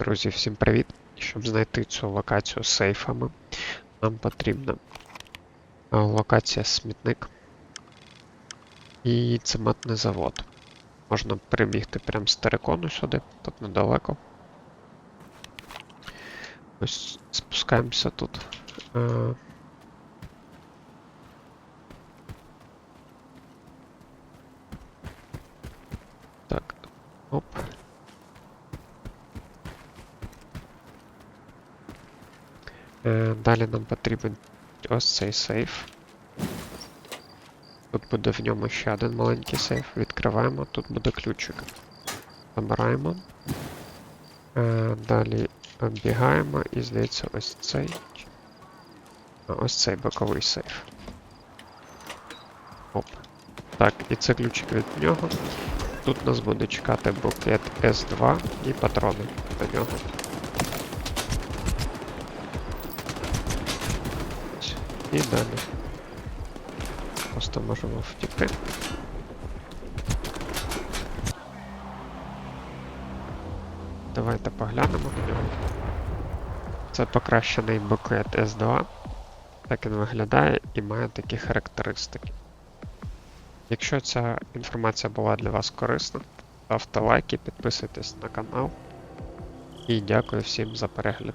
Друзі, всім привіт! Щоб знайти цю локацію з сейфами, нам потрібна е, локація смітник і цементний завод. Можна прибігти прямо з терикону сюди, тут недалеко. Ось спускаємося тут. Е, Так, оп. Е, Далі нам потрібен ось цей сейф. Тут буде в ньому ще один маленький сейф. Відкриваємо, тут буде ключик. Забираємо. Е, Далі оббігаємо і здається ось цей. Ось цей боковий сейф. Оп. Так, і це ключик від нього. Тут нас буде чекати букет S2 і патрони до нього. І далі. Просто можемо втікти. Давайте поглянемо на нього. Це покращений букет S2. Так він виглядає і має такі характеристики. Якщо ця інформація була для вас корисна, ставте лайки, підписуйтесь на канал. І дякую всім за перегляд.